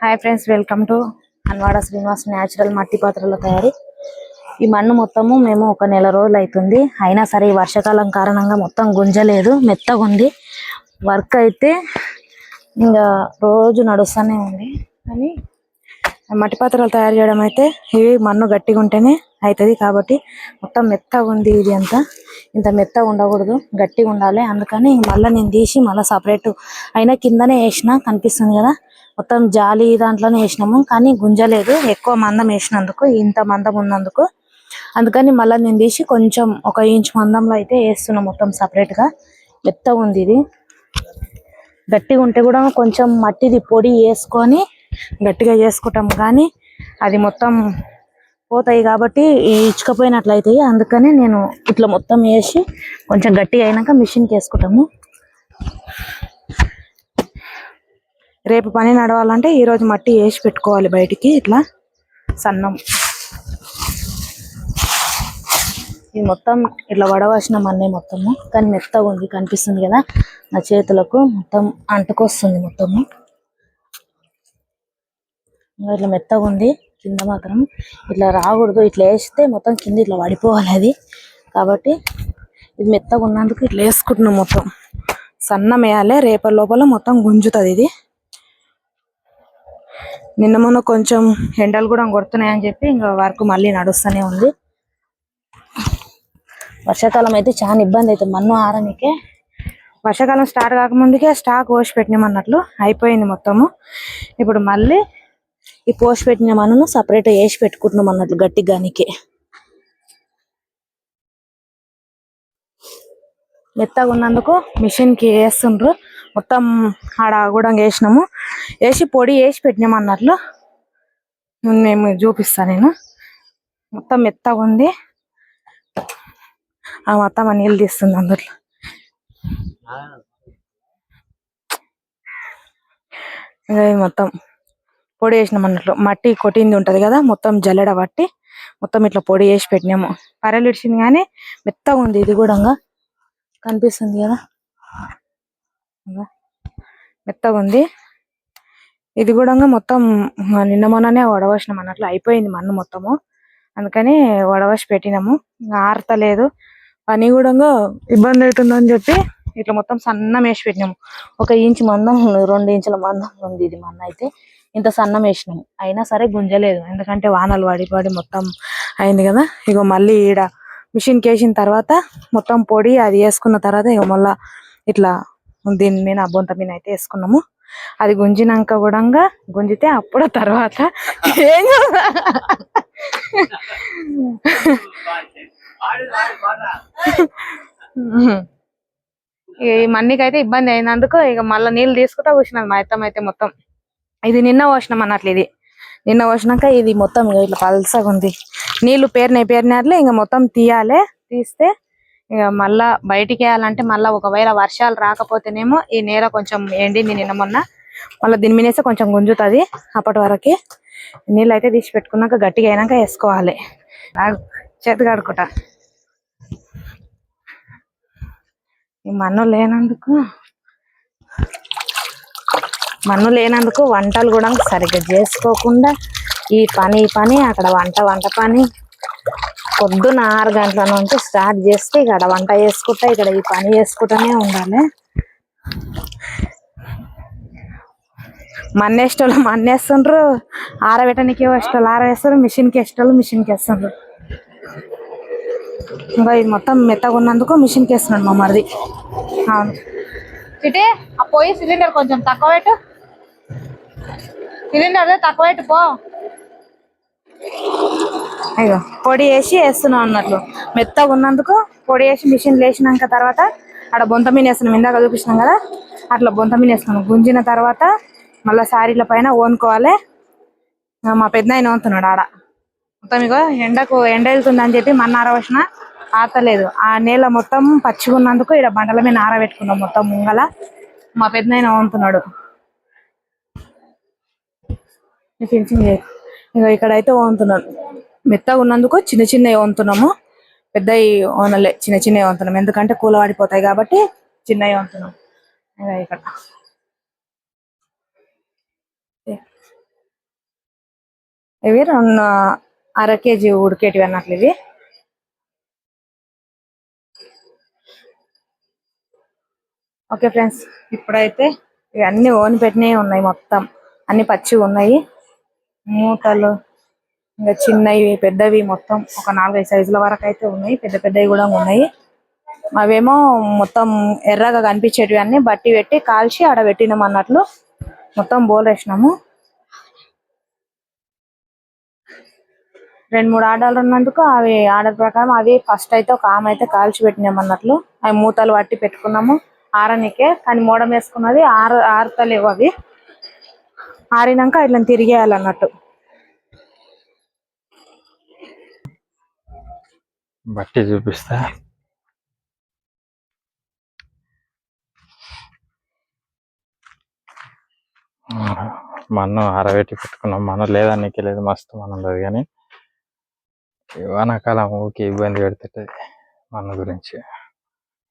Hi friends welcome to Anwada Srinivas natural మట్టి పాత్రల తయారీ. ఈ మన్ను మొత్తము మేము ఒక నెల రోజులు అవుతుంది అయినా సరే ఈ వర్షాకాలం కారణంగా మొత్తం గుంజలేదు మెత్తగా ఉంది. వర్క్ అయితే ఇంకా రోజు నడుస్తూనే ఉంది. కానీ మట్టి పాత్రలు తయారు చేయడం అయితే ఇవి మన్ను గట్టిగా ఉంటేనే అవుతుంది కాబట్టి మొత్తం మెత్తగా ఉంది ఇది అంతా. ఇంత మెత్తగా ఉండకూడదు గట్టిగా ఉండాలి. అందుకని మళ్ళీ నేను తీసి మళ్ళీ సపరేట్ అయినా కిందనే వేసిన కనిపిస్తుంది కదా. మొత్తం జాలి దాంట్లోనే వేసినాము కానీ గుంజలేదు. ఎక్కువ మందం వేసినందుకు ఇంత మందం ఉన్నందుకు. అందుకని మళ్ళీ నేను తీసి కొంచెం ఒక ఇంచ్ మందంలో అయితే వేస్తున్నాం మొత్తం సపరేట్గా మెత్తగా ఉంది ఇది. గట్టిగా ఉంటే కూడా కొంచెం మట్టిది పొడి వేసుకొని గట్టిగా చేసుకుంటాం కానీ అది మొత్తం పోతాయి కాబట్టి ఇచ్చుకపోయినట్లయితాయి. అందుకని నేను ఇట్లా మొత్తం వేసి కొంచెం గట్టిగా అయినాక మిషన్కి వేసుకుంటాము. రేపు పని నడవాలంటే ఈరోజు మట్టి వేసి పెట్టుకోవాలి బయటికి ఇట్లా సన్నం. ఇది మొత్తం ఇట్లా వడవసిన మన్నే మొత్తము. కానీ మెత్తగా ఉంది కనిపిస్తుంది కదా. నా చేతులకు మొత్తం అంటుకొస్తుంది మొత్తము. ఇట్లా మెత్తగా ఉంది కింద మాత్రం ఇట్లా రాకూడదు. ఇట్లా వేస్తే మొత్తం కింద ఇట్లా పడిపోవాలి అది. కాబట్టి ఇది మెత్తగా ఉన్నందుకు ఇట్లా వేసుకుంటున్నాం మొత్తం. సన్నం వేయాలి రేపటి లోపల మొత్తం గుంజుతుంది ఇది. నిన్న మొన్న కొంచెం ఎండలు కూడా కొడుతున్నాయని చెప్పి ఇంకా వర్క్ మళ్ళీ నడుస్తూనే ఉంది. వర్షాకాలం అయితే చాలా ఇబ్బంది అవుతుంది. మన్ను ఆరనికే. వర్షాకాలం స్టార్ట్ కాకముందుకే స్టాక్ పోసి పెట్టినామన్నట్లు అయిపోయింది మొత్తము. ఇప్పుడు మళ్ళీ ఈ పోసి పెట్టిన మన్నును సపరేట్ వేసి పెట్టుకుంటున్నాం అన్నట్లు గట్టి గానికి. మెత్తగా ఉన్నందుకు మిషన్కి వేస్తుండ్రు. మొత్తం ఆడ కూడా వేసినాము. వేసి పొడి వేసి పెట్టినాం అన్నట్లు. మేము చూపిస్తాను నేను. మొత్తం మెత్తగా ఉంది. ఆ మొత్తం అని నీళ్ళు తీస్తుంది అందులో మొత్తం పొడి వేసినాం అన్నట్లు. మట్టి కొట్టింది ఉంటుంది కదా మొత్తం జల్లెడ పట్టి మొత్తం ఇట్లా పొడి వేసి పెట్టినాము. పర్రెలు ఇడిచింది కానీ మెత్తగా ఉంది ఇది కూడా కనిపిస్తుంది కదా. మెత్తగా ఉంది. ఇది కూడా మొత్తం నిన్న మొన్ననే వడవసినాం అన్నట్లు అయిపోయింది మన్ను మొత్తము. అందుకని వడవసి పెట్టినాము. ఆరతలేదు. పని కూడా ఇబ్బంది అవుతుందని చెప్పి ఇట్లా మొత్తం సన్నం వేసి పెట్టినాము. ఒక ఇంచు మందం రెండు ఇంచుల మందం ఉంది ఇది మన్న అయితే. ఇంత సన్నం వేసినాము. అయినా సరే గుంజలేదు. ఎందుకంటే వానలు పడి పడి మొత్తం అయింది కదా. ఇగో మళ్ళీ ఈడ మిషన్ వేసిన తర్వాత మొత్తం పొడి అది వేసుకున్న తర్వాత ఇక మళ్ళీ ఇట్లా దీని మీద అబ్బంత మీద అయితే వేసుకున్నాము. అది గుంజినాక కూడా గుంజితే అప్పుడు తర్వాత ఏం ఇక ఈ మన్నికి ఇబ్బంది అయినందుకు ఇక మళ్ళీ నీళ్ళు తీసుకుంటా కూర్చున్నది మా అత్తమ్మ అయితే మొత్తం. ఇది నిన్న పోసినాం అన్నట్లు ఇది. నిన్న పోసినాక ఇది మొత్తం ఇట్లా పల్సగా ఉంది. నీళ్ళు పేరినాయి పేరినట్లే ఇంకా మొత్తం తీయాలి తీస్తే మళ్ళా బయటికి వేయాలంటే మళ్ళా ఒకవేళ వర్షాలు రాకపోతేనేమో ఈ నేల కొంచెం ఎండింది నిన్న మొన్న. మళ్ళీ దీని మీనేస్తే కొంచెం గుంజుతుంది అప్పటి వరకు. నీళ్ళు అయితే తీసి పెట్టుకున్నాక గట్టిగా అయినాక వేసుకోవాలి. చేతి కడుకుంటా ఈ మన్ను లేనందుకు మన్ను లేనందుకు వంటలు కూడా సరిగ్గా చేసుకోకుండా ఈ పని ఈ పని అక్కడ వంట వంట పని. పొద్దున ఆరు గంటల నుంచి స్టార్ట్ చేస్తే ఇక్కడ వంట చేసుకుంటా ఇక్కడ ఈ పని చేసుకుంటూనే ఉండాలి. మన్నేసేటోళ్ళు మన్నేస్తుండ్రు ఆరబెట్టడానికి వేసేటోళ్ళు ఆరవేస్తారు మిషన్కి వేసేటోళ్ళు మిషన్కి వేస్తుండ్రు. ఇంకా ఇది మొత్తం మెత్తగా ఉన్నందుకు మిషన్కి వేస్తున్నాడు మా మరిది. అవును. చిటే ఆ పోయి సిలిండర్ కొంచెం తక్కువ పెట్టు. సిలిండర్ తక్కువ పెట్టు పో. అయ్యో పొడి వేసి వేస్తున్నాం అన్నట్లు. మెత్తగా ఉన్నందుకు పొడి వేసి మిషన్ లేచినాక తర్వాత అక్కడ బొంత మీన వేస్తున్నాం. ఇందాక చూపిస్తున్నాం కదా? అట్లా బొంత మీన వేస్తున్నాం. గుంజిన తర్వాత మళ్ళీ శారీల పైన ఓనుకోవాలి. మా పెద్ద ఆయన వంతున్నాడు ఆడ. మొత్తం ఇగో ఎండకు ఎండ వెళ్తుందని చెప్పి మన ఆరవసిన ఆతలేదు. ఆ నేల మొత్తం పచ్చిగున్నందుకు ఇక్కడ బండల మీద ఆరబెట్టుకున్నాం మొత్తం ముంగల. మా పెద్ద ఆయన వంతున్నాడు ఫినిషింగ్ ఇక ఇక్కడైతే వంతున్నాడు మెత్తగా ఉన్నందుకు చిన్న చిన్నవి వంతున్నాము. పెద్దవి ఓనలే చిన్న చిన్నవి వంతున్నాం ఎందుకంటే కూలవాడిపోతాయి కాబట్టి చిన్నవి వంతున్నాం ఇక్కడ. ఇవి రెండు అర కేజీ ఉడికేటివి అన్నట్లు ఇవి. ఓకే ఫ్రెండ్స్ ఇప్పుడైతే ఇవి అన్ని ఓని పెట్టినవి ఉన్నాయి మొత్తం. అన్ని పచ్చి ఉన్నాయి. మూతలు. ఇంకా చిన్నవి పెద్దవి మొత్తం ఒక నాలుగైదు సైజుల వరకు అయితే ఉన్నాయి. పెద్ద పెద్దవి కూడా ఉన్నాయి. అవేమో మొత్తం ఎర్రగా కనిపించేటివి అన్ని బట్టి పెట్టి కాల్చి ఆడ పెట్టినాం అన్నట్లు మొత్తం బోల్ వేసినాము. రెండు మూడు ఆర్డర్లు ఉన్నందుకు అవి ఆర్డర్ ప్రకారం అవి ఫస్ట్ అయితే ఒక ఆమె అయితే కాల్చి పెట్టినాం అన్నట్లు. అవి మూతలు పట్టి పెట్టుకున్నాము. ఆరనికే కానీ మూడం వేసుకున్నది ఆరు ఆరుతలేవు అవి. ఆరినాక ఇట్లా తిరిగేయాలన్నట్టు బట్టి చూపిస్తా. మన్ను అరవేటి పెట్టుకున్నాం. మనం లేదా నీకు లేదు మస్తు మనం ఉండదు కానీ వానాకాలం ఊరికి ఇబ్బంది పెడుతుంటే మన గురించి.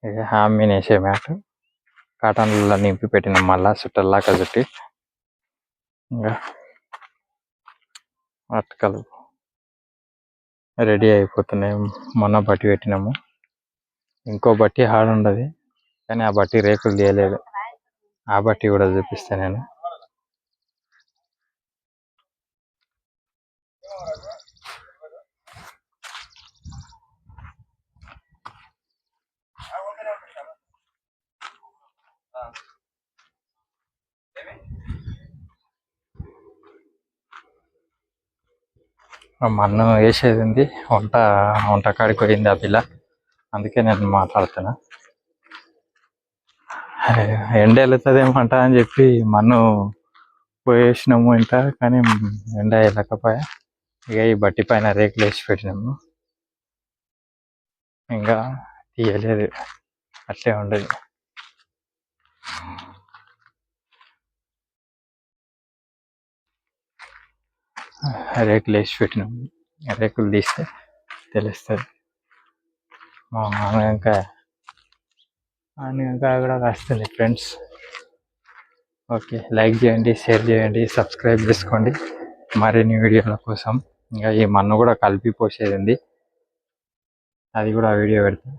ఇక హామీ వేసే మ్యాట్ కాటన్లలో నింపి పెట్టినాం మళ్ళా చుట్టల్లాక చుట్టి ఇంకా అట్కలు. రెడీ అయిపోతున్నాయి. మొన్న బట్టి పెట్టినాము. ఇంకో బట్టి హాడ్ ఉండదు. కానీ ఆ బట్టి రేకులు తీయలేదు. ఆ బట్టి కూడా చూపిస్తాను నేను. మన్ను వేసేది ఉంది వంట వంట కాడికి పోయింది ఆ పిల్ల. అందుకే నేను మాట్లాడుతున్నా. ఎండ వెళ్తుందేమంట అని చెప్పి మన్ను పోయేసినాము ఇంత కానీ ఎండ వెళ్ళకపోయా ఇక ఈ బట్టి పైన రేకులు వేసి పెట్టినాము. ఇంకా తీయలేదు. అట్లే ఉండదు. రేకులు వేసి పెట్టినాం. రేకులు తీస్తే తెలుస్తుంది. మా ఆనగంకాయ ఆనగంకాయ కూడా వస్తుంది ఫ్రెండ్స్. ఓకే లైక్ చేయండి షేర్ చేయండి సబ్స్క్రైబ్ చేసుకోండి. మరిన్ని వీడియోల కోసం. ఇంకా ఈ మన్ను కూడా కలిపి పోసేది అది కూడా వీడియో పెడతాను